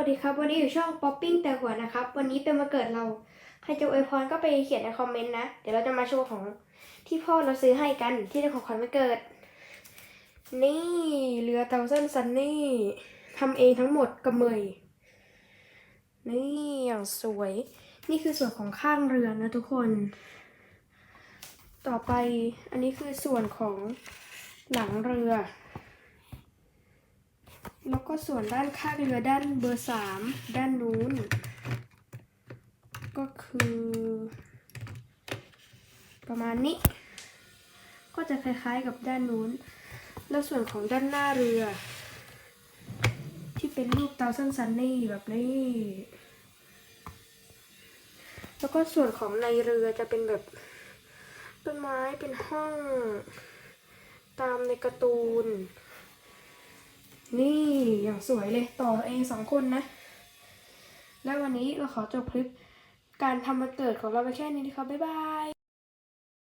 วัสดีครับ วันนี้อยู่ช่องป๊อปปิ้งแต่หัวนะครับ วันนี้เป็นวันเกิดเรา ใครจะอวยพรก็ไปเขียนในคอมเมนต์นะ เดี๋ยวเราจะมาโชว์ของที่พ่อเราซื้อให้กันที่เป็นของขวัญวันเกิด นี่เรือเตาเส้นซันนี่ทำเองทั้งหมดกับเมยนี่อย่างสวย นี่คือส่วนของข้างเรือนะทุกคน ต่อไปอันนี้คือส่วนของหลังเรือ แล้วก็ส่วนด้านข้างเรือด้านเบอร์สามด้านนู้น ก็คือ ประมาณนี้ ก็จะคล้ายๆกับด้านนู้น แล้วส่วนของด้านหน้าเรือ ที่เป็นรูปเตาซันซันนี่แบบนี้ แล้วก็ส่วนของในเรือจะเป็นแบบต้นไม้เป็นห้อง ตามในการ์ตูน นี่อย่างสวยเลยต่อเองสองคนนะ และวันนี้เราขอจบคลิปการทำมันเกิดของเราไปแค่นี้นะครับ บ๊ายบาย